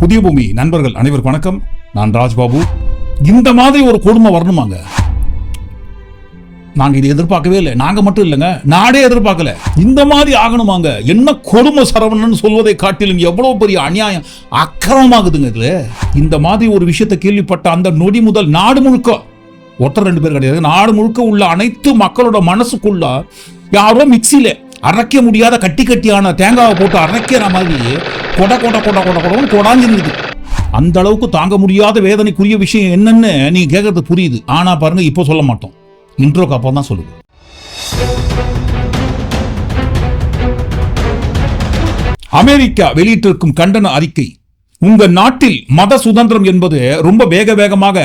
புதிய பூமி நண்பர்கள் அனைவருக்கும் வணக்கம். நான் ராஜ்பாபு. இந்த மாதிரி ஒரு கொடுமை வரணுமாங்க? நாங்க இதை எதிர்பார்க்கவே இல்லை. நாங்க மட்டும் இல்லைங்க நாடே எதிர்பார்க்கல. இந்த மாதிரி ஆகணுமாங்க? என்ன கொடுமை சரவணன் சொல்வதை காட்டிலும் எவ்வளவு பெரிய அநியாயம் அக்கிரமமாகுதுங்க இதுல? இந்த மாதிரி ஒரு விஷயத்தை கேள்விப்பட்ட அந்த நொடி முதல் நாடு முழுக்க ஒருத்தர் ரெண்டு பேர் கிடையாது நாடு முழுக்க உள்ள அனைத்து மக்களோட மனசுக்குள்ள யாரோ மிக்சியில அரைக்க முடியாத கட்டி கட்டியான தேங்காவை போட்டு அரைக்கிற மாதிரி கொட கொட கொட கொட கொடன்னு கொடாஞ்சிருந்தது அந்த அளவுக்கு தாங்க முடியாத வேதனைக்குரிய விஷயம் என்னன்னு நீ கேட்கறது புரியுது. ஆனா பாருங்க இப்போ சொல்ல மாட்டோம். இன்ட்ரோக்கு அப்புறம் தான் சொல்லுவோம். அமெரிக்கா வெளியிட்டிருக்கும் கண்டன அறிக்கை உங்க நாட்டில் மத சுதந்திரம் என்பது ரொம்ப வேக வேகமாக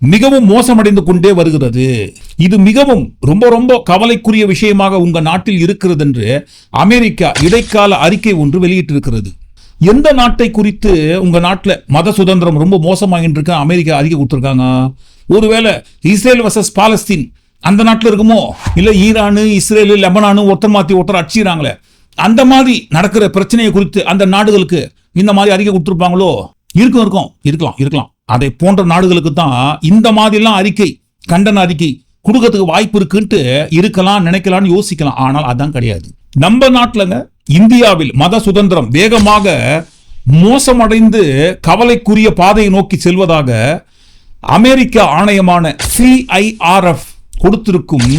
மிகவும் மோசமடைந்து கொண்டே வருகிறது. இது மிகவும் ரொம்ப ரொம்ப கவலைக்குரிய விஷயமாக உங்க நாட்டில் இருக்கிறது என்று அமெரிக்கா இடைக்கால அறிக்கை ஒன்று வெளியிட்டிருக்கிறது. எந்த நாட்டை குறித்து உங்க நாட்டில் மத சுதந்திரம் ரொம்ப மோசமாகிட்டு இருக்க அமெரிக்கா அறிக்கை கொடுத்துருக்காங்க. ஒருவேளை இஸ்ரேல் வர்சஸ் பாலஸ்தீன் அந்த நாட்டில் இருக்குமோ? இல்லை ஈரானு இஸ்ரேலு லெபனானு ஒருத்தர் மாற்றி ஒருத்தர் அடிச்சுக்கிறாங்களே? அந்த மாதிரி நடக்கிற பிரச்சனையை குறித்து அந்த நாடுகளுக்கு இந்த மாதிரி அறிக்கை கொடுத்துருப்பாங்களோ? இருக்கும் இருக்கும். இருக்கலாம் இருக்கலாம். அதை போன்ற நாடுகளுக்கு தான் இந்த மாதிரிலாம் அறிக்கை கண்டன அறிக்கை கொடுக்கறதுக்கு வாய்ப்பு இருக்குன்ட்டு இருக்கலாம் நினைக்கலாம்னு யோசிக்கலாம். ஆனால் அதான் கிடையாது. நம்ம நாட்டிலங்க இந்தியாவில் மத சுதந்திரம் வேகமாக மோசமடைந்து கவலைக்குரிய பாதையை நோக்கி செல்வதாக அமெரிக்க ஆணையமான சிஐஆர்எஃப் கொடுத்திருக்கும்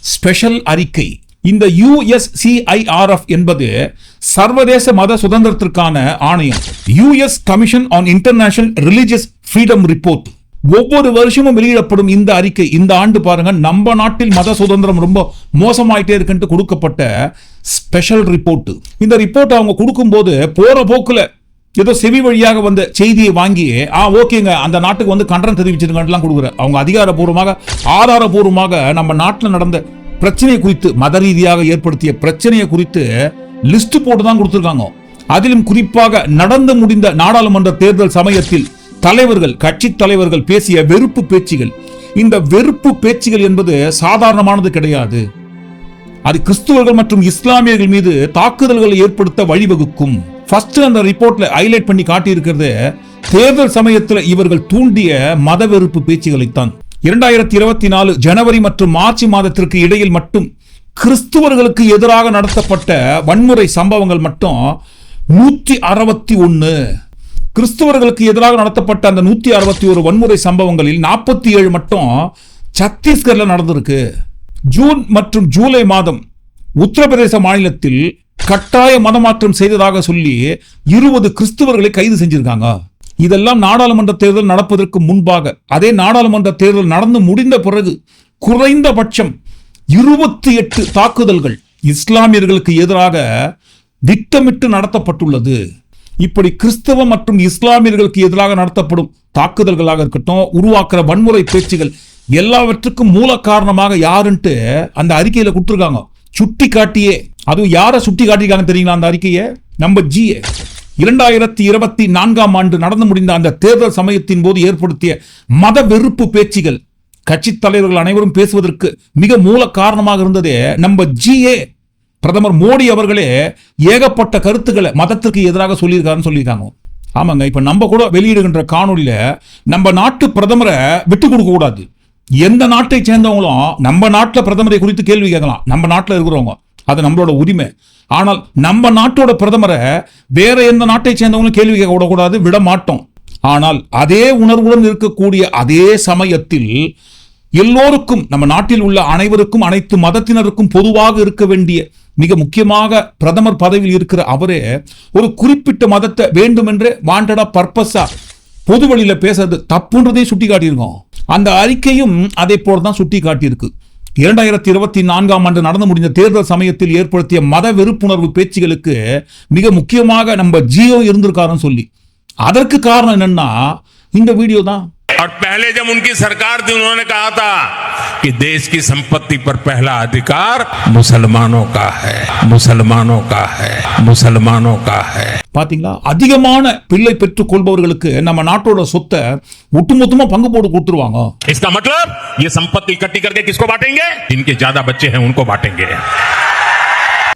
ஸ்பெஷல் அறிக்கை. இந்த யுஎஸ்சிஐஆர்எஃப் என்பது சர்வதேச மத சுதந்திரத்திற்கான ஆணையம். US commission on international religious freedom report ஒவ்வொரு வருஷமும் வெளியிடப்படும் இந்த அறிக்கை இந்த ஆண்டு பாருங்க நம்ம நாட்டில் மத சுதந்திரம் ரொம்ப மோசமாயிட்டே இருக்குன்ட்டு கொடுக்கப்பட்ட ஸ்பெஷல் ரிப்போர்ட் இந்த ரிப்போர்ட் அவங்க கொடுக்கும்போது போற போக்குல ஏதோ செவி வழியாக வந்த செய்தியை வாங்கி ஆ ஓகேங்க அந்த நாட்டுக்கு வந்து கண்டனம் தெரிவிச்சிருங்கலாம் கொடுக்குற. அவங்க அதிகாரப்பூர்வமாக ஆதாரபூர்வமாக நம்ம நாட்டில் நடந்த பிரச்சனை குறித்து மத ரீதியாக ஏற்படுத்திய பிரச்சனையை குறித்து லிஸ்ட் போட்டு தான் கொடுத்துருக்காங்க. அதிலும் குறிப்பாக நடந்து முடிந்த நாடாளுமன்ற தேர்தல் சமயத்தில் தலைவர்கள் கட்சி தலைவர்கள் பேசிய வெறுப்பு பேச்சுகள். இந்த வெறுப்பு பேச்சுகள் என்பது சாதாரணமானது கிடையாது. அது கிறிஸ்துவர்கள் மற்றும் இஸ்லாமியர்கள் மீது தாக்குதல்களை ஏற்படுத்த வழிவகுக்கும். ஃபர்ஸ்ட் அந்த ரிப்போர்ட்ல ஹைலைட் பண்ணி காட்டியிருக்கிறது தேர்தல் சமயத்தில் இவர்கள் தூண்டிய மத வெறுப்பு பேச்சுகளைத்தான். இரண்டாயிரத்தி இருபத்தி நாலு ஜனவரி மற்றும் மார்ச் மாதத்திற்கு இடையில் மட்டும் கிறிஸ்துவர்களுக்கு எதிராக நடத்தப்பட்ட வன்முறை சம்பவங்கள் மட்டும் நூற்றி அறுபத்தி ஒன்று கிறிஸ்தவர்களுக்கு எதிராக நடத்தப்பட்ட அந்த நூற்றி அறுபத்தி ஒரு வன்முறை சம்பவங்களில் நாற்பத்தி ஏழு மட்டும் சத்தீஸ்கர்ல நடந்திருக்கு. ஜூன் மற்றும் ஜூலை மாதம் உத்தரப்பிரதேச மாநிலத்தில் கட்டாய மதமாற்றம் செய்ததாக சொல்லி இருபது கிறிஸ்தவர்களை கைது செஞ்சிருக்காங்க. இதெல்லாம் நாடாளுமன்ற தேர்தல் நடப்பதற்கு முன்பாக அதே நாடாளுமன்ற தேர்தல் நடந்து முடிந்த பிறகு குறைந்தபட்சம் இருபத்தி எட்டு தாக்குதல்கள் இஸ்லாமியர்களுக்கு எதிராக திட்டமிட்டு நடத்தப்பட்டுள்ளது. இப்படி கிறிஸ்தவ மற்றும் இஸ்லாமியர்களுக்கு எதிராக நடத்தப்படும் தாக்குதல்களாக இருக்கட்டும் உருவாக்குற வன்முறை பேச்சுகள் எல்லாவற்றுக்கும் மூல காரணமாக யாருன்ட்டு அந்த அறிக்கையில கொடுத்துருக்காங்க. சுட்டி காட்டியே அதுவும் யாரை சுட்டி காட்டியிருக்காங்க தெரியுங்களா அந்த அறிக்கையை? நம்ம ஜிஏ இரண்டாயிரத்தி இருபத்தி நான்காம் ஆண்டு நடந்து முடிந்த அந்த தேர்தல் சமயத்தின் போது ஏற்படுத்திய மத வெறுப்பு பேச்சுகள் கட்சி தலைவர்கள் அனைவரும் பேசுவதற்கு மிக மூல காரணமாக இருந்ததே நம்ம ஜிஏ பிரதமர் மோடி அவர்களே ஏகப்பட்ட கருத்துக்களை மதத்திற்கு எதிராக சொல்லியிருக்காருன்னு சொல்லியிருக்காங்க. ஆமாங்க இப்போ நம்ம கூட வெளியிடுகின்ற காணொலியில் நம்ம நாட்டு பிரதமரை விட்டு கொடுக்கக்கூடாது எந்த நாட்டை சேர்ந்தவங்களும் நம்ம நாட்டில் பிரதமரை குறித்து கேள்வி கேட்கலாம். நம்ம நாட்டில் இருக்கிறவங்க. அது நம்மளோட உரிமை. ஆனால் நம்ம நாட்டோட பிரதமரை வேற எந்த நாட்டை சேர்ந்தவங்களும் கேள்வி கேட்க விடக்கூடாது விட மாட்டோம். ஆனால் அதே உணர்வுடன் இருக்கக்கூடிய அதே சமயத்தில் எல்லோருக்கும் நம்ம நாட்டில் உள்ள அனைவருக்கும் அனைத்து மதத்தினருக்கும் பொதுவாக இருக்க வேண்டிய மிக முக்கியமாக பிரதமர் பதவியில் இருக்கிற அவரே ஒரு குறிப்பிட்ட மதத்தை வேண்டுமென்றே வாண்டடா பர்பஸா பொது வழியில பேசுறது தப்புன்றதையும் சுட்டி காட்டியிருக்கோம் அந்த அறிக்கையும் அதே போலதான் சுட்டி காட்டியிருக்கு இரண்டாயிரத்தி இருபத்தி நான்காம் ஆண்டு நடந்து முடிந்த தேர்தல் சமயத்தில் ஏற்படுத்திய மத வெறுப்புணர்வு பேச்சுகளுக்கு மிக முக்கியமாக நம்ம ஜியோ இருந்திருக்காருன்னு சொல்லி. அதற்கு காரணம் என்னன்னா இந்த வீடியோ தான் और पहले जब उनकी सरकार थी उन्होंने कहा था कि देश की संपत्ति पर पहला अधिकार मुसलमानों का है मुसलमानों का है मुसलमानों का है பாத்தீங்களா அதிகமான பிள்ளை பெற்றுக் கொள்பவர்களுக்கு நம்ம நாட்டோட சொத்தை ஒட்டுமொத்தமா பங்கு போட்டு கொடுத்துருவாங்க इसका मतलब ये संपत्ति इकट्ठी करके किसको बांटेंगे जिनके ज्यादा बच्चे हैं उनको बांटेंगे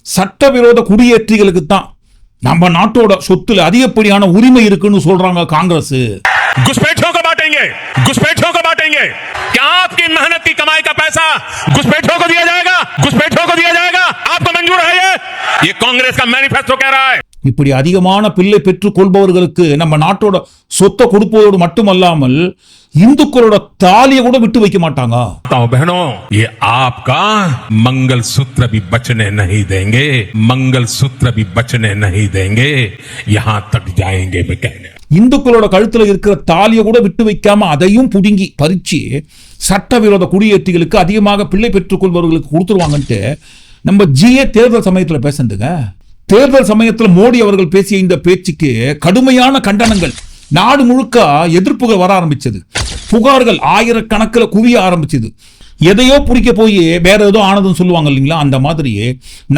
சட்டவிரோத குடியேற்றிகளுக்கு தான் நம்ம நாட்டோட சொத்துல அதிகப்படியான உரிமை இருக்குன்னு சொல்றாங்க காங்கிரஸ் घुसपैठियों को बांटेंगे घुसपैठियों को बांटेंगे क्या आपकी मेहनत की कमाई का पैसा घुसपैठियों को दिया जाएगा घुसपैठियों को दिया जाएगा आपको मंजूर है ये ये कांग्रेस का मैनिफेस्टो कह रहा है இப்படி அதிகமான பிள்ளை பெற்றுக் கொள்பவர்களுக்கு நம்ம நாட்டோட சொத்தை கொடுப்பதோடு மட்டுமல்லாமல் இந்துக்களோட தாலியை கூட விட்டு வைக்க மாட்டாங்க माताओं बहनों ये आपका मंगल सूत्र भी बचने नहीं देंगे मंगल सूत्र भी बचने नहीं देंगे यहां तक जाएंगे मैं कहने இந்துக்களோட கழுத்தில் இருக்கிற தாலியை கூட விட்டு வைக்காம அதையும் புடுங்கி பறிச்சு சட்டவிரோத குடியேற்றிகளுக்கு அதிகமாக பிள்ளை பெற்றுக்கொள்பவர்களுக்கு கொடுத்துருவாங்கன்ட்டு நம்ம ஜிஏ தேர்தல் சமயத்தில் பேசுந்துங்க தேர்தல் சமயத்தில் மோடி அவர்கள் பேசிய இந்த பேச்சுக்கு கடுமையான கண்டனங்கள். நாடு முழுக்க எதிர்ப்புகள் வர ஆரம்பிச்சது. புகார்கள் ஆயிரக்கணக்கில் குவிய ஆரம்பிச்சது. எதையோ பிடிக்க போய் வேற ஏதோ ஆனதுன்னு சொல்லுவாங்க இல்லைங்களா? அந்த மாதிரி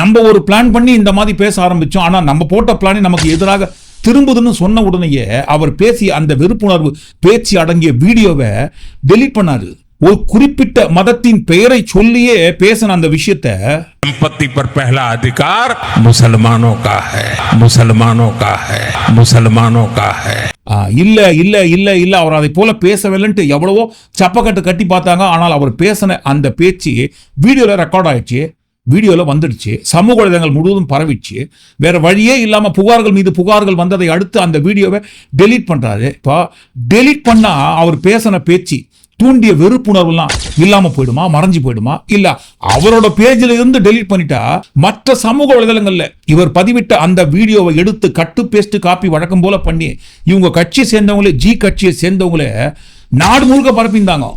நம்ம ஒரு பிளான் பண்ணி இந்த மாதிரி பேச ஆரம்பிச்சோம். ஆனால் நம்ம போட்ட பிளானே நமக்கு எதிராக திரும்புதுன்னு சொன்ன உடனேயே அவர் பேசிய அந்த வெறுப்புணர்வு பேச்சு அடங்கிய வீடியோவை டெலீட் பண்ணாரு ஒரு குறிப்பிட்ட மதத்தின் பெயரை சொல்லியே பேசின அந்த விஷயத்தை संपत्ति पर पहला अधिकार मुसलमानों का है मुसलमानों का है मुसलमानों का है ஆ, இல்ல இல்ல இல்ல இல்ல அவர் அதை போல பேசவில்லைன்ட்டு எவ்வளவோ சப்பக்கட்டு கட்டி பார்த்தாங்க ஆனால் அவர் பேசின அந்த பேச்சு வீடியோல ரெக்கார்ட் ஆயிடுச்சு வீடியோவில் வந்துடுச்சு. சமூக வலைதளங்கள் முழுவதும் பரவிச்சு வேறு வழியே இல்லாமல் புகார்கள் மீது புகார்கள் வந்ததை அடுத்து அந்த வீடியோவை டெலீட் பண்ணுறாரு இப்போ டெலீட் பண்ணால் அவர் பேசின பேச்சு தூண்டிய வெறுப்புணர்வுலாம் இல்லாமல் போயிடுமா? மறைஞ்சு போயிடுமா? இல்லை அவரோட பேஜில் இருந்து டெலீட் பண்ணிட்டா மற்ற சமூக வலைதளங்களில் இவர் பதிவிட்ட அந்த வீடியோவை எடுத்து கட்டு பேஸ்ட்டு காப்பி வழக்கம் போல பண்ணி இவங்க கட்சியை சேர்ந்தவங்களே ஜி கட்சியை சேர்ந்தவங்களே நாடு முழுக்க பரப்பியிருந்தாங்க.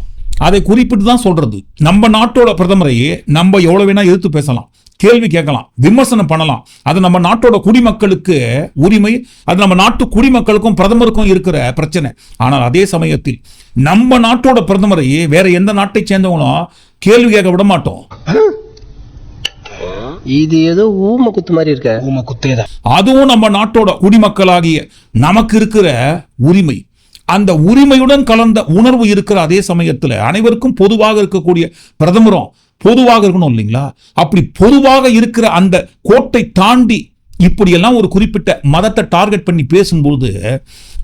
அதை குறிப்பிட்டு தான் சொல்றது. நம்ம நாட்டோட பிரதமரை நம்ம எவ்வளவு வேணா எதிர்த்து பேசலாம் கேள்வி கேட்கலாம் விமர்சனம் பண்ணலாம். அது நம்ம நாட்டோட குடிமக்களுக்கு உரிமை அது நம்ம நாட்டு குடிமக்களுக்கும் பிரதமருக்கும் இருக்கிற பிரச்சனை. ஆனால் அதே சமயத்தில் நம்ம நாட்டோட பிரதமரை வேற எந்த நாட்டை சேர்ந்தவங்களும் கேள்வி கேட்க விட மாட்டோம். இது ஏதோ ஊம குத்து மாதிரி இருக்க. ஊம குத்தேதான் அதுவும் நம்ம நாட்டோட குடிமக்களாகிய நமக்கு இருக்கிற உரிமை. அந்த உரிமையுடன் கலந்த உணர்வு இருக்கிற அதே சமயத்தில் அனைவருக்கும் பொதுவாக இருக்கக்கூடிய பிரதமரும் பொதுவாக இருக்கணும் இல்லைங்களா? அப்படி பொதுவாக இருக்கிற அந்த கோட்டை தாண்டி இப்படியெல்லாம் ஒரு குறிப்பிட்ட மதத்தை டார்கெட் பண்ணி பேசும்போது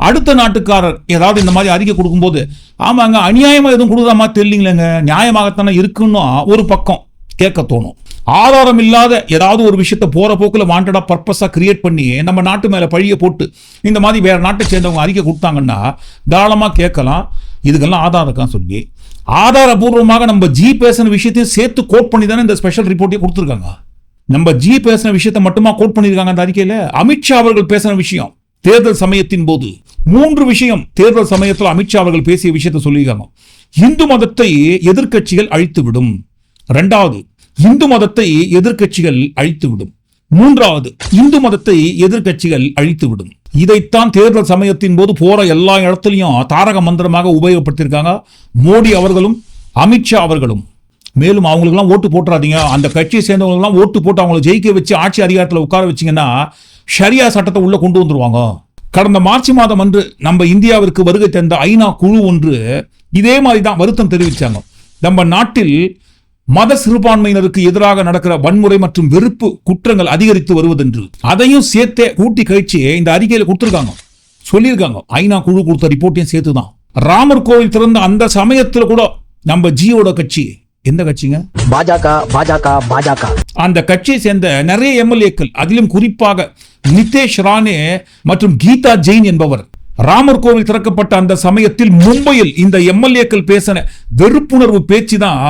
அடுத்த நாட்டுக்காரர் ஏதாவது இந்த மாதிரி அறிக்கை கொடுக்கும்போது ஆமாங்க அநியாயமாக எதுவும் கொடுக்குற மாதிரி தெரியலீங்களேங்க நியாயமாகத்தானே இருக்குன்னா ஒரு பக்கம் கேட்க தோணும். ஆதாரம் இல்லாத ஏதாவது ஒரு விஷயத்த போற போக்கில் வாண்டடா பர்பஸா கிரியேட் பண்ணி நம்ம நாட்டு மேல பழிய போட்டு இந்த மாதிரி வேற நாட்டை சேர்ந்தவங்க அறிக்கை கொடுத்தாங்கன்னா தாராளமா கேட்கலாம். இதுக்கெல்லாம் ஆதாரம் இருக்கான்னு சொல்லி. ஆதாரபூர்வமாக நம்ம ஜி பேசின விஷயத்தையும் சேர்த்து கோட் பண்ணி தானே இந்த ஸ்பெஷல் ரிப்போர்ட்டே கொடுத்துருக்காங்க. நம்ம ஜி பேசின விஷயத்தை மட்டுமா கோட் பண்ணியிருக்காங்க அந்த அறிக்கையில்? அமித்ஷா அவர்கள் பேசின விஷயம் தேர்தல் சமயத்தின் போது. மூன்று விஷயம் தேர்தல் சமயத்தில் அமித்ஷா அவர்கள் பேசிய விஷயத்தை சொல்லியிருக்காங்க. இந்து மதத்தை எதிர்க்கட்சிகள் அழித்துவிடும். ரெண்டாவது இந்து மதத்தை எதிர்க்கட்சிகள் அழித்துவிடும். மூன்றாவது இந்து மதத்தை எதிர்க்கட்சிகள் அழித்துவிடும். இதைத்தான் தேர்தல் சமயத்தின் போது போற எல்லா இடத்துலையும் தாரக மந்திரமாக உபயோகப்படுத்தியிருக்காங்க. மோடி அவர்களும் அமித்ஷா அவர்களும். மேலும் அவங்களுக்கெல்லாம் ஓட்டு போட்டுறாதீங்க. அந்த கட்சியை சேர்ந்தவங்களுக்கெல்லாம் ஓட்டு போட்டு அவங்களை ஜெயிக்க வச்சு ஆட்சி அதிகாரத்தில் உட்கார வச்சீங்கன்னா ஷரியா சட்டத்தை உள்ளே கொண்டு வந்துருவாங்க. கடந்த மார்ச் மாதம் அன்று நம்ம இந்தியாவிற்கு வருகை தந்த ஐநா குழு ஒன்று இதே மாதிரி தான் வருத்தம் தெரிவித்தாங்க நம்ம நாட்டில் மத சிறுபான்மையினருக்கு எதிராக நடக்கிற வன்முறை மற்றும் வெறுப்பு குற்றங்கள் அதிகரித்து வருவதென்று. அதையும் சேர்த்தே கூட்டி கழிச்சு இந்த அறிக்கையில கொடுத்திருக்காங்க. சொல்லியிருக்காங்க. ஐநா குழு கொடுத்த ரிப்போர்ட்டையும் சேர்த்து தான் ராமர் கோவில் திறந்த அந்த சமயத்துல கூட நம்ம ஜியோட கட்சி எந்த கட்சிங்க? பாஜக பாஜக பாஜக. அந்த கட்சியை சேர்ந்த நிறைய எம்எல்ஏக்கள் அதிலும் குறிப்பாக நிதேஷ் ரானே மற்றும் கீதா ஜெயின் என்பவர். ராமர் கோவில் திறக்கப்பட்ட அந்த சமயத்தில் மும்பையில் இந்த எம்எல்ஏக்கள் பேசின வெறுப்புணர்வு பேச்சு தான்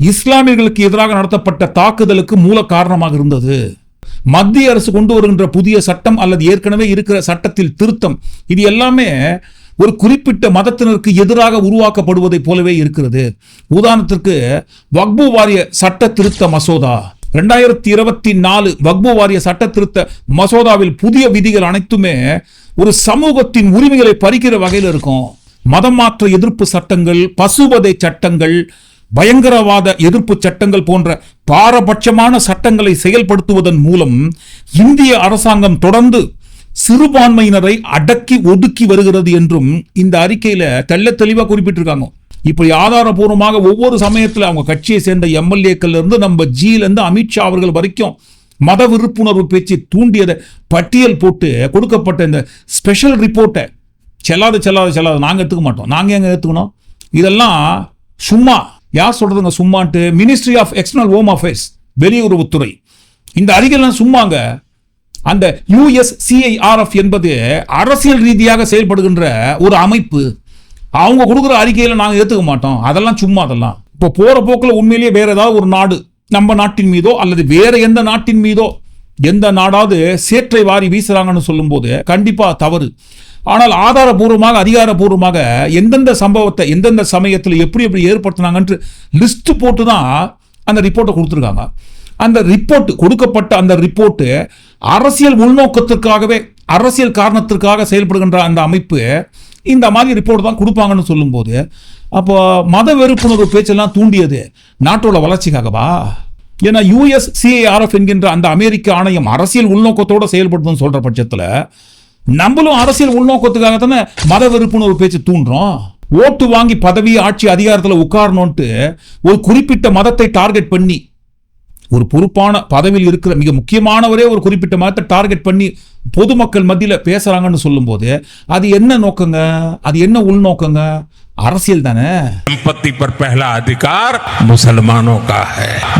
இஸ்லாமியர்களுக்கு எதிராக நடத்தப்பட்ட தாக்குதலுக்கு மூல காரணமாக இருந்தது. மத்திய அரசு கொண்டு வருகின்ற புதிய சட்டம் அல்லது ஏற்கனவே இருக்கிற சட்டத்தில் திருத்தம் இது எல்லாமே ஒரு குறிப்பிட்ட மதத்தினருக்கு எதிராக உருவாக்கப்படுவதைப் போலவே இருக்கிறது. உதாரணத்திற்கு வக்பு வாரிய சட்ட திருத்த மசோதா. ரெண்டாயிரத்தி இருபத்தி நாலு வக்பு வாரிய சட்ட திருத்த மசோதாவில் புதிய விதிகள் அனைத்துமே ஒரு சமூகத்தின் உரிமைகளை பறிக்கிற வகையில் இருக்கும். மதம் மாற்ற எதிர்ப்பு சட்டங்கள் பசுவதை சட்டங்கள் பயங்கரவாத எதிர்ப்பு சட்டங்கள் போன்ற பாரபட்சமான சட்டங்களை செயல்படுத்துவதன் மூலம் இந்திய அரசாங்கம் தொடர்ந்து சிறுபான்மையினரை அடக்கி ஒதுக்கி வருகிறது என்றும் இந்த அறிக்கையில தெள்ள தெளிவா குறிப்பிட்டிருக்காங்க. இப்படி ஆதாரபூர்வமாக ஒவ்வொரு சமயத்தில் அவங்க கட்சியை சேர்ந்த எம்எல்ஏக்கள் இருந்து நம்ம ஜியிலேருந்து அமித்ஷா அவர்கள் வரைக்கும் மத விருப்புணர்வு பேச்சை தூண்டியதை பட்டியல் போட்டு கொடுக்கப்பட்ட இந்த ஸ்பெஷல் ரிப்போர்ட்டை செல்லாது செல்லாது செல்லாது. நாங்கள் எடுத்துக்க மாட்டோம். நாங்கள் எங்கே எடுத்துக்கணும் இதெல்லாம் சும்மா யார் சொல்றதுங்க சும்மான்ட்டு? Ministry of external home affairs வெளியுறவுத்துறை. இந்த அறிக்கைலாம் சும்மாங்க. அந்த யுஎஸ்சிஐஆர்எஃப் என்பது அரசியல் ரீதியாக செயல்படுகின்ற ஒரு அமைப்பு. அவங்க கொடுக்குற அறிக்கையில் நாங்கள் ஏற்றுக்க மாட்டோம். அதெல்லாம் சும்மா அதெல்லாம். இப்போ போகிற போக்கில் உண்மையிலேயே வேறு ஏதாவது ஒரு நாடு நம்ம நாட்டின் மீதோ அல்லது வேற எந்த நாட்டின் மீதோ எந்த நாடாவது சேற்றை வாரி வீசுகிறாங்கன்னு சொல்லும்போது கண்டிப்பா தவறு. ஆனால் ஆதாரபூர்வமாக அதிகாரப்பூர்வமாக எந்தெந்த சம்பவத்தை எந்தெந்த சமயத்தில் எப்படி எப்படி ஏற்படுத்தினாங்கன்ட்டு லிஸ்ட் போட்டு தான் அந்த ரிப்போர்ட்டை கொடுத்துருக்காங்க. அந்த ரிப்போர்ட் கொடுக்கப்பட்ட அந்த ரிப்போர்ட்டு அரசியல் உள்நோக்கத்திற்காகவே அரசியல் காரணத்திற்காக செயல்படுகின்ற அந்த அமைப்பு இந்த மாதிரி ரிப்போர்ட் தான் கொடுப்பாங்கன்னு சொல்லும்போது அப்போ மத வெறுப்புணர்வு பேச்செல்லாம் தூண்டியது நாட்டோட வளர்ச்சிக்காகவா? ஏன்னா யூஎஸ் சிஏஆர்எஃப் என்கின்ற அந்த அமெரிக்க ஆணையம் அரசியல் உள்நோக்கத்தோடு செயல்படுதுன்னு சொல்கிற பட்சத்தில் நம்மளும் அரசியல் உள்நோக்கத்துக்காக தானே மத வெறுப்புன்னு ஒரு பேச்சு தூண்டுறோம்? ஓட்டு வாங்கி பதவி ஆட்சி அதிகாரத்தில் உட்காரணும்ட்டு ஒரு குறிப்பிட்ட மதத்தை டார்கெட் பண்ணி ஒரு பொறுப்பான பதவியில் இருக்கிற மிக முக்கியமானவரே ஒரு குறிப்பிட்ட மதத்தை டார்கெட் பண்ணி பொதுமக்கள் மத்தியில் பேசுறாங்கன்னு சொல்லும்போது அது என்ன நோக்கங்க? அது என்ன உள்நோக்கங்க? அரசியல் தானே. சம்பத்தி பர்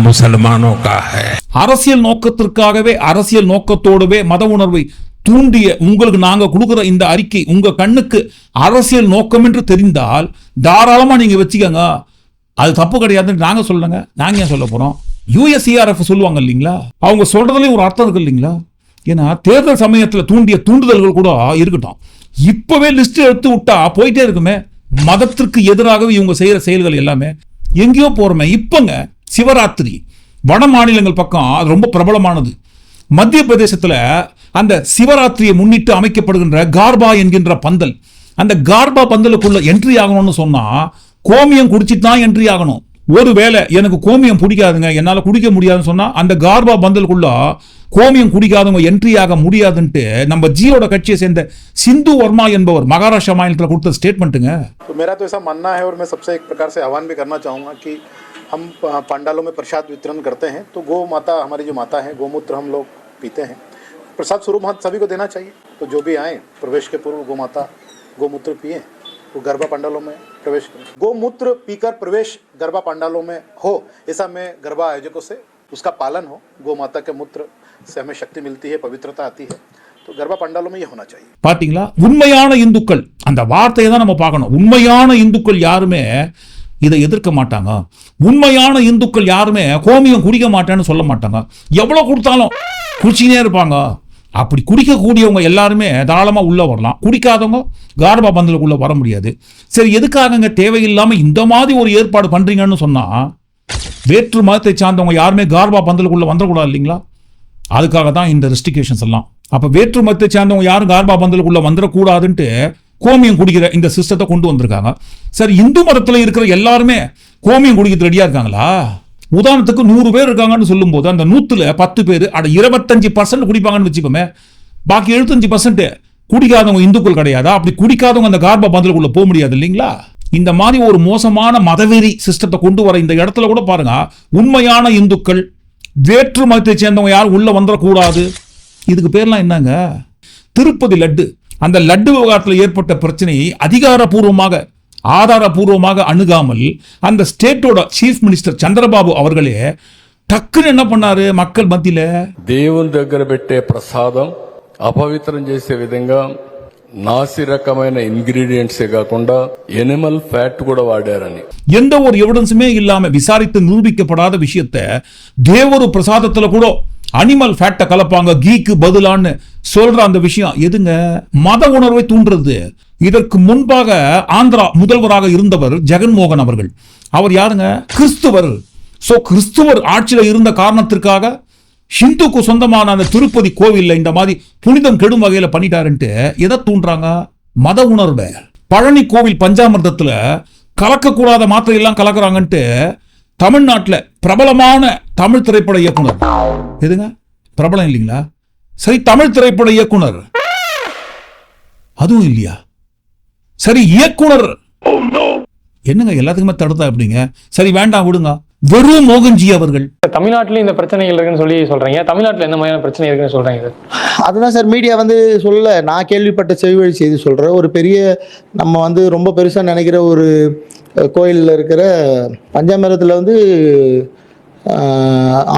முசல்மானோக்காக. அரசியல் நோக்கத்திற்காகவே அரசியல் நோக்கத்தோடவே மத உணர்வை தூண்டிய உங்களுக்கு நாங்கள் கொடுக்குற இந்த அறிக்கை உங்கள் கண்ணுக்கு அரசியல் நோக்கம் என்று தெரிந்தால் தாராளமாக நீங்கள் வச்சுக்கோங்க. அது தப்பு கிடையாதுன்னு நாங்கள் சொல்லுங்க நாங்கள் ஏன் சொல்ல போகிறோம் யூஎஸ்சிஆர்எஃப் சொல்லுவாங்க இல்லைங்களா? அவங்க சொல்கிறதுலேயும் ஒரு அர்த்தம் இருக்கு இல்லைங்களா? ஏன்னா தேர்தல் சமயத்தில் தூண்டிய தூண்டுதல்கள் கூட இருக்கட்டும். இப்பவே லிஸ்ட் எடுத்து விட்டா போயிட்டே இருக்குமே. மதத்திற்கு எதிராகவே இவங்க செய்கிற செயல்கள் எல்லாமே. எங்கேயோ போகிறோமே இப்போங்க சிவராத்திரி. வட மாநிலங்கள் பக்கம் அது ரொம்ப பிரபலமானது. மத்திய பிரதேசத்தில் அந்த சிவராத்திரியை முன்னிட்டு அமைக்கப்படுகின்ற கார்பா என்கின்ற பந்தல். அந்த கார்பா பந்தலுக்குள்ள என்ட்ரி ஆகணும்னு சொன்னா கோமியம் குடிச்சிட்டு தான் என்ட்ரி ஆகணும். ஒருவேளை எனக்கு கோமியம் பிடிக்காதுங்க என்னால் குடிக்க முடியாதுன்னு சொன்னால் அந்த கார்பா பந்தலுக்குள்ள கோமியம் குடிக்காதவங்க என்ட்ரி ஆக முடியாதுன்ட்டு நம்ம ஜியோட கட்சியை சேர்ந்த சிந்து வர்மா என்பவர் மகாராஷ்டிரா மாநிலத்தில் கொடுத்த ஸ்டேட்மெண்ட்டுங்க तो मेरा तो ऐसा मानना है और मैं सबसे एक प्रकार से आह्वान भी करना चाहूँगा कि हम प- पंडालों में प्रसाद वितरण करते हैं तो गौ माता हमारी जो माता है गौमूत्र हम लोग पीते हैं प्रसाद स्वरूप हम सभी को देना चाहिए तो जो भी आए प्रवेश के पूर्व गौ माता गौमूत्र पिए वो गरबा पंडालों में प्रवेश करें गौमूत्र पीकर प्रवेश गरबा पंडालों में हो ऐसा मैं गरबा आयोजकों से उसका पालन हो गौ माता के मूत्र से हमें शक्ति मिलती है पवित्रता आती है तो गरबा पंडालों में ये होना चाहिए பாத்தீங்களா உண்மையான இந்துக்கள் அந்த வார்த்தையை தான் நம்ம பார்க்கணும் உண்மையான இந்துக்கள் யாருமே இதை எதிர்க்க மாட்டாங்க. உண்மையான இந்துக்கள் யாருமே கோமியம் குடிக்க மாட்டேன்னு சொல்ல மாட்டாங்க. எவ்வளோ கொடுத்தாலும் குடிச்சினே இருப்பாங்க. அப்படி குடிக்கக்கூடியவங்க எல்லாருமே தாராளமாக உள்ளே வரலாம். குடிக்காதவங்க கார்பா பந்தலுக்குள்ளே வர முடியாது. சரி எதுக்காகங்க தேவையில்லாமல் இந்த மாதிரி ஒரு ஏற்பாடு பண்ணுறீங்கன்னு சொன்னால் வேற்று மதத்தை சார்ந்தவங்க யாருமே கார்பா பந்தலுக்குள்ளே வந்துடக்கூடாது இல்லைங்களா? அதுக்காக தான் இந்த ரெஸ்ட்ரிகேஷன்ஸ் எல்லாம். அப்போ வேற்று மதத்தை சேர்ந்தவங்க யாரும் கார்பா பந்தலுக்குள்ளே வந்துடக்கூடாதுன்ட்டு கோமியம் குடிக்கிற இந்த சிஸ்டத்தை கொண்டு வந்திருக்காங்க. சரி இந்து மதத்தில் இருக்கிற எல்லாருமே கோமியம் குடிக்கிறது ரெடியாக இருக்காங்களா? உதாரணத்துக்கு நூறு பேர் இருக்காங்கன்னு சொல்லும்போது அந்த நூற்றுல பத்து பேர் அட இருபத்தஞ்சு பர்சன்ட் குடிப்பாங்கன்னு வச்சுக்கோமே. பாக்கி எழுபத்தஞ்சு பர்சன்ட் குடிக்காதவங்க இந்துக்கள் கிடையாதா? அப்படி குடிக்காதவங்க அந்த கார்பா பந்தலுக்குள்ள போக முடியாது இல்லைங்களா? இந்த மாதிரி ஒரு மோசமான மதவெறி சிஸ்டத்தை கொண்டு வர இந்த இடத்துல கூட பாருங்க. உண்மையான இந்துக்கள் வேற்று மதத்தை சேர்ந்தவங்க யாரும் உள்ள வந்துடக்கூடாது இதுக்கு பேர்லாம் என்னங்க? திருப்பதி லட்டு. அந்த லட்டு விவகாரத்தில் ஏற்பட்ட பிரச்சனையை அதிகாரப்பூர்வமாக ஆதாரபூர்வமாக அணுகாமல் அந்த ஸ்டேட்டோட சீஃப் மினிஸ்டர் சந்திரபாபு அவர்களே டக்குன்னு என்ன பண்ணாரு மக்கள் மத்தியில దేవుని దగ్గర పెట్టే ప్రసాదం అపవిత్రం చేసే విధంగా నాసి రకమైన ఇంగ్రీడియంట్సే కాకుండా ఎనిమల్ ఫ్యాట్ కూడా వాడారని எந்த ஒரு எவிடன்ஸுமே இல்லாம விசாரித்து நிரூபிக்கப்படாத விஷயத்த தேவரு பிரசாதத்துல கூட அனிமல் ஃபேட்டை கலப்பாங்க கீக்கு பதிலான்னு சொல்ற அந்த விஷயம். எதுங்க? மத உணர்வை தூண்டுறது. இதற்கு முன்பாக ஆந்திரா முதல்வராக இருந்தவர் ஜெகன்மோகன் அவர்கள். அவர் யாருங்க? கிறிஸ்துவர். ஸோ கிறிஸ்துவர் ஆட்சியில் இருந்த காரணத்திற்காக ஹிந்துக்கு சொந்தமான அந்த திருப்பதி கோவில்ல இந்த மாதிரி புனிதம் கெடும் வகையில் பண்ணிட்டாருன்ட்டு எதை தூண்டுறாங்க? மத உணர்வை. பழனி கோவில் பஞ்சாமிர்தத்தில் கலக்கக்கூடாத மாத்திரை எல்லாம் கலக்குறாங்கன்ட்டு தமிழ்நாட்டுல பிரபலமான தமிழ் திரைப்பட இயக்குனர். எதுங்க? பிரபலம் இல்லைங்களா? சரி தமிழ் திரைப்பட இயக்குனர். அதுவும் இல்லையா? சரி இயக்குனர். Oh, என்னங்க எல்லாத்துக்குமே தடுத்தா எப்படிங்க? சரி வேண்டாம் விடுங்க. வெறும் மோகன்ஜி அவர்கள். தமிழ்நாட்டிலும் இந்த பிரச்சனைகள் இருக்குன்னு சொல்லி சொல்றீங்க. தமிழ்நாட்டில் என்ன மாதிரியான பிரச்சனை இருக்குன்னு சொல்றீங்க சார் அதுதான் சார் மீடியா வந்து சொல்ல நான் கேள்விப்பட்ட செவிவழி செய்தி சொல்கிறேன் ஒரு பெரிய நம்ம வந்து ரொம்ப பெருசாக நினைக்கிற ஒரு கோயிலில் இருக்கிற பஞ்சாமிரத்தில் வந்து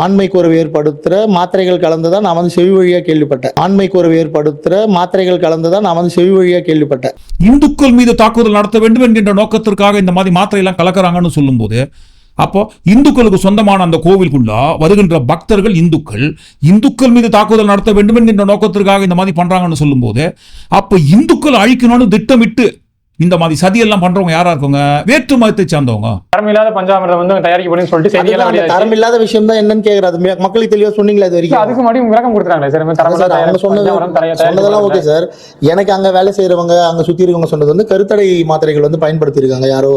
ஆண்மை குறைவு ஏற்படுத்துகிற மாத்திரைகள் கலந்ததா நான் வந்து செவி வழியாக கேள்விப்பட்டேன். ஆண்மை குறைவு ஏற்படுத்துகிற மாத்திரைகள் கலந்ததா நான் வந்து செவி வழியாக கேள்விப்பட்டேன். இந்துக்கள் மீது தாக்குதல் நடத்த வேண்டும் என்கின்ற நோக்கத்திற்காக இந்த மாதிரி மாத்திரை எல்லாம் சொல்லும்போது அப்போ இந்துக்களுக்கு சொந்தமான அந்த கோவிலுக்குள்ளா வருகின்ற பக்தர்கள் இந்துக்கள் இந்துக்கள் மீது தாக்குதல் நடத்த வேண்டும் என்கின்ற நோக்கத்திற்காக இந்த மாதிரி பண்றாங்கன்னு சொல்லும்போது அப்போ இந்துக்கள் அழிக்கணும்னு திட்டமிட்டு இந்த மாதிரி சதியெல்லாம் பண்றவங்க யாரா இருக்குங்க வேற்று மதத்தை சார்ந்தவங்க. தரமில்லாத பஞ்சாமிரதம் வந்து தயாரிக்கப்படுன்னு சொல்லிட்டு செய்தியெல்லாம் அதுதான் அந்த வெளியாச்சு. தரம் இல்லாத விஷயம் தான் என்னன்னு ம- மக்களுக்கு தெளிவாக சொன்னீங்களா இது வரைக்கும். அதுக்கு முன்னாடி விளக்கம் கொடுத்துறாங்களே சார். தரமில்லாத அவங்க சொன்னது சொன்னதெல்லாம் ஓகே. சார். எனக்கு அங்க வேலை செய்யறவங்க அங்க சுத்தி இருக்கவங்க சொன்னது வந்து கருத்தடை மாத்திரைகள் வந்து பயன்படுத்தி இருக்காங்க யாரோ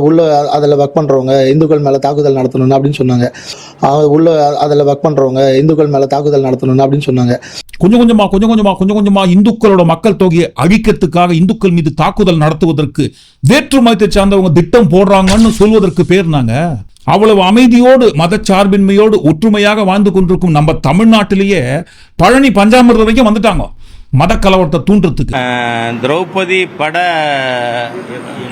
உள்ள அதுல ஒர்க் பண்றவங்க இந்துக்கள் மேல தாக்குதல் நடத்தணும் அப்படின்னு சொன்னாங்க. அவங்க உள்ள அதுல ஒர்க் பண்றவங்க இந்துக்கள் மேல தாக்குதல் நடத்தணும் அப்படின்னு சொன்னாங்க. கொஞ்சம் கொஞ்சமா கொஞ்சம் கொஞ்சமா கொஞ்சம் கொஞ்சமா இந்துக்களோட மக்கள் தொகையை அழிக்கிறதுக்காக இந்துக்கள் மீது தாக்குதல் நடத்துவதற்கு வேற்று மதத்தை சார்ந்தவங்க திட்டம் போடுறாங்கன்னு சொல்வதற்கு பேர் நாங்க. அவ்வளவு அமைதியோடு மதச்சார்பின்மையோடு ஒற்றுமையாக வாழ்ந்து கொண்டிருக்கும் நம்ம தமிழ்நாட்டிலேயே பழனி பஞ்சாமிர்தம் வரைக்கும் வந்துட்டாங்க மத கலவரத்தை தூண்டுறதுக்கு. திரௌபதி பட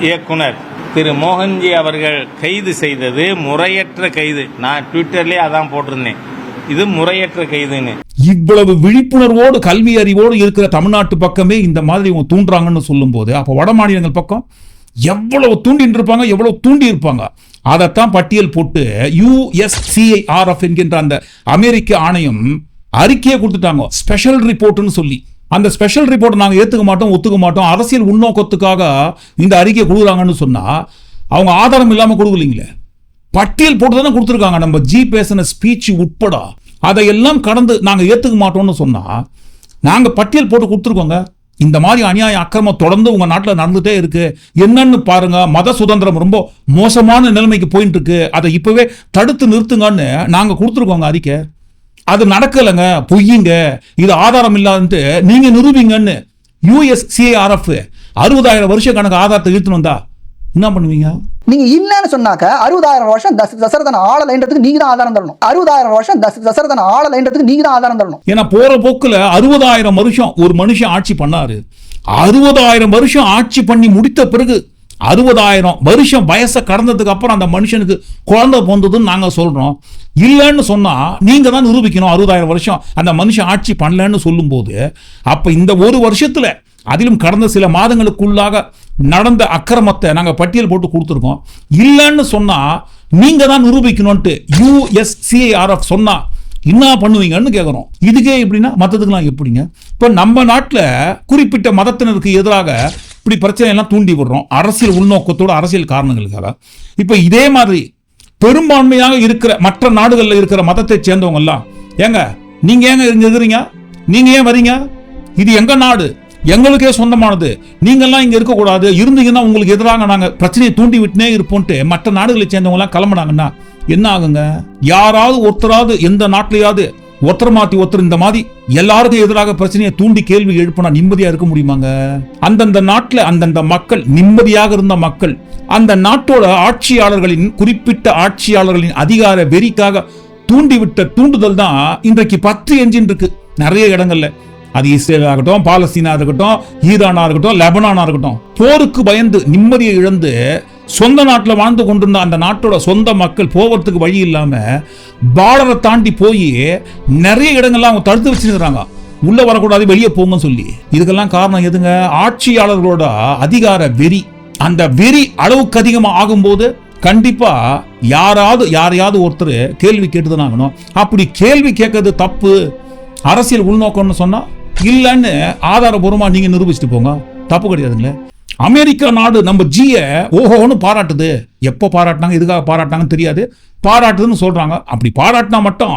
இயக்குனர் திரு மோகன்ஜி அவர்கள் கைது செய்தது முறையற்ற கைது. நான் ட்விட்டர்லேயே அதான் போட்டிருந்தேன். இது முறையற்ற கைதுன்னு. இவ்வளவு விழிப்புணர்வோடு கல்வி அறிவோடு இருக்கிற தமிழ்நாட்டு பக்கமே இந்த மாதிரி இவங்க தூண்டுறாங்கன்னு சொல்லும்போது அப்போ வட மாநிலங்கள் பக்கம் எவ்வளவு தூண்டின் இருப்பாங்க எவ்வளவு தூண்டி இருப்பாங்க. அதைத்தான் பட்டியல் போட்டு யுஎஸ்சிஐஆர்எஃப் என்கின்ற அந்த அமெரிக்க ஆணையம் அறிக்கையை கொடுத்துட்டாங்க. ஸ்பெஷல் ரிப்போர்ட்னு சொல்லி. அந்த ஸ்பெஷல் ரிப்போர்ட் நாங்க ஏத்துக்க மாட்டோம் ஒத்துக்க மாட்டோம். அரசியல் உள்நோக்கத்துக்காக இந்த அறிக்கையை கொடுக்குறாங்கன்னு சொன்னா அவங்க ஆதாரம் இல்லாம கொடுக்கலீங்களே? பட்டியல் போட்டு தானே கொடுத்துருக்காங்க. நம்ம ஜி பேசின ஸ்பீச் உட்பட அதையெல்லாம் கடந்து நாங்கள் ஏற்றுக்க மாட்டோம்னு சொன்னால் நாங்கள் பட்டியல் போட்டு கொடுத்துருக்கோங்க. இந்த மாதிரி அநியாய அக்கிரமம் தொடர்ந்து உங்கள் நாட்டில் நடந்துகிட்டே இருக்கு. என்னன்னு பாருங்க மத சுதந்திரம் ரொம்ப மோசமான நிலைமைக்கு போயிட்டு இருக்கு அதை இப்போவே தடுத்து நிறுத்துங்கன்னு நாங்கள் கொடுத்துருக்கோங்க அறிக்கை அது நடக்கலைங்க பொய்யுங்க. இது ஆதாரம் இல்லாதன்ட்டு நீங்கள் நிரூபிங்கன்னு யூஎஸ்சிஆர்எஃப் அறுபதாயிரம் வருஷ கணக்கு ஆதாரத்தை இழுத்துன்னு வந்தா என்ன பண்ணுவீங்க? நீங்க இல்லைன்னு சொன்னாக்க அறுபதாயிரம் வருஷம் தசரதன் ஆளலைன்றதுக்கு நீங்க தான் ஆதாரம் தரணும். அறுபதாயிரம் வருஷம் தசரதன் ஆளலைன்றதுக்கு நீங்க தான் ஆதாரம் தரணும். ஏன்னா போற போக்குல அறுபதாயிரம் வருஷம் ஒரு மனுஷன் ஆட்சி பண்ணாரு. அறுபதாயிரம் வருஷம் ஆட்சி பண்ணி முடித்த பிறகு அறுபதாயிரம் வருஷம் வயசை கடந்ததுக்கு அப்புறம் அந்த மனுஷனுக்கு குழந்தை பிறந்ததுன்னு நாங்க சொல்றோம். இல்லைன்னு சொன்னா நீங்க தான் நிரூபிக்கணும் அறுபதாயிரம் வருஷம் அந்த மனுஷன் ஆட்சி பண்ணலன்னு சொல்லும்போது அப்ப இந்த ஒரு வருஷத்துல அதிலும் கடந்த சில மாதங்களுக்குள்ளாக நடந்த அக்கிரமத்தை நாங்கள் பட்டியல் போட்டு கொடுத்துருக்கோம். இல்லைன்னு சொன்னால் நீங்கள் தான் நிரூபிக்கணும்ட்டு யூஎஸ்சிஐஆர்எஃப் சொன்னால் என்ன பண்ணுவீங்கன்னு கேட்குறோம் இதுக்கே எப்படின்னா மற்றதுக்கெல்லாம் எப்படிங்க? இப்போ நம்ம நாட்டில் குறிப்பிட்ட மதத்தினருக்கு எதிராக இப்படி பிரச்சனையெல்லாம் தூண்டி விடுறோம். அரசியல் உள்நோக்கத்தோட அரசியல் காரணங்களுக்காக. இப்போ இதே மாதிரி பெரும்பான்மையாக இருக்கிற மற்ற நாடுகளில் இருக்கிற மதத்தை சேர்ந்தவங்கெல்லாம் ஏங்க நீங்கள் ஏங்க இங்கே இருக்கிறீங்க? நீங்கள் ஏன் வரீங்க? இது எங்கள் நாடு? எங்களுக்கே சொந்தமானது. நீங்கள்லாம் இங்கே இருக்கக்கூடாது. இருந்தீங்கன்னா உங்களுக்கு எதிராக நாங்கள் பிரச்சனையை தூண்டி விட்டுனே இருப்போம்ட்டு மற்ற நாடுகளை சேர்ந்தவங்களாம் கிளம்புனாங்கன்னா என்ன ஆகுங்க? யாராவது ஒருத்தராவது எந்த நாட்டிலையாவது ஒருத்தர் மாத்தி ஒருத்தர் இந்த மாதிரி எல்லாருக்கும் எதிராக பிரச்சனையை தூண்டி கேள்வி எழுப்பினா நிம்மதியா இருக்க முடியுமாங்க? அந்தந்த நாட்டில் அந்தந்த மக்கள் நிம்மதியாக இருந்த மக்கள் அந்த நாட்டோட ஆட்சியாளர்களின் குறிப்பிட்ட ஆட்சியாளர்களின் அதிகார வெறிக்காக தூண்டிவிட்ட தூண்டுதல் தான் இன்றைக்கு பத்து என்ஜின் இருக்கு. நிறைய இடங்கள்ல. அது இஸ்ரேலா இருக்கட்டும் பாலஸ்தீனா இருக்கட்டும் ஈரானா இருக்கட்டும் லெபனானா இருக்கட்டும் போருக்கு பயந்து நிம்மதியை இழந்து சொந்த நாட்டில் வாழ்ந்து கொண்டிருந்த அந்த நாட்டோட சொந்த மக்கள் போவதுக்கு வழி இல்லாமல் பார்டரை தாண்டி போய் நிறைய இடங்கள்லாம் அவங்க தடுத்து வச்சிருக்கிறாங்க. உள்ளே வரக்கூடாது வெளியே போங்கன்னு சொல்லி. இதுக்கெல்லாம் காரணம் எதுங்க? ஆட்சியாளர்களோட அதிகார வெறி. அந்த வெறி அளவுக்கு அதிகமாக ஆகும்போது கண்டிப்பாக யாராவது யாரையாவது ஒருத்தர் கேள்வி கேட்டுதான் ஆகணும் அப்படி கேள்வி கேட்கறது தப்பு. அரசியல் உள்நோக்கம்னு சொன்னால் இல்லைன்னு ஆதாரபூர்வமாக நீங்கள் நிரூபிச்சுட்டு போங்க. தப்பு கிடையாதுங்களே. அமெரிக்கா நாடு நம்ம ஜியை ஓஹோன்னு பாராட்டுது. எப்போ பாராட்டினாங்க எதுக்காக பாராட்டினாங்கன்னு தெரியாது. பாராட்டுதுன்னு சொல்கிறாங்க அப்படி பாராட்டினா மட்டும்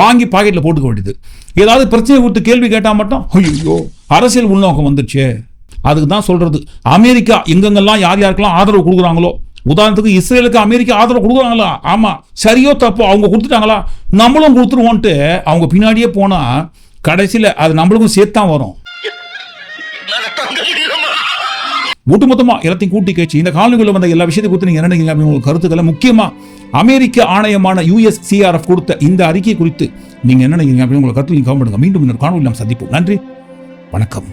வாங்கி பாக்கெட்டில் போட்டுக்க வேண்டியது. ஏதாவது பிரச்சனை கொடுத்து கேள்வி கேட்டால் மட்டும் ஐயோ அரசியல் உள்நோக்கம் வந்துருச்சு. அதுக்கு தான் சொல்கிறது அமெரிக்கா எங்கெங்கெல்லாம் யார் யாருக்கெல்லாம் ஆதரவு கொடுக்குறாங்களோ? உதாரணத்துக்கு இஸ்ரேலுக்கு அமெரிக்கா ஆதரவு கொடுக்குறாங்களா? ஆமாம் சரியோ தப்போ அவங்க கொடுத்துட்டாங்களா? நம்மளும் கொடுத்துருவோன்ட்டு அவங்க பின்னாடியே போனால் கடைசியில் அது நம்மளுக்கும் சேர்த்தான் வரும். ஒட்டுமொத்தமா எல்லாத்தையும் கூட்டி கேச்சு இந்த காலங்களில் வந்த எல்லா விஷயத்தை குறித்து நீங்க என்ன நினைக்கிறீங்க? அப்படின்னு கருத்துக்களை முக்கியமா அமெரிக்க ஆணையமான யுஎஸ் சிஆர்எஃப் கொடுத்த இந்த அறிக்கை குறித்து நீங்க என்ன நினைக்கிறீங்க? அப்படின்னு உங்களை கருத்து நீங்க கவனம் மீண்டும் இன்னொரு காணொலி நாம் சந்திப்போம். நன்றி. வணக்கம்.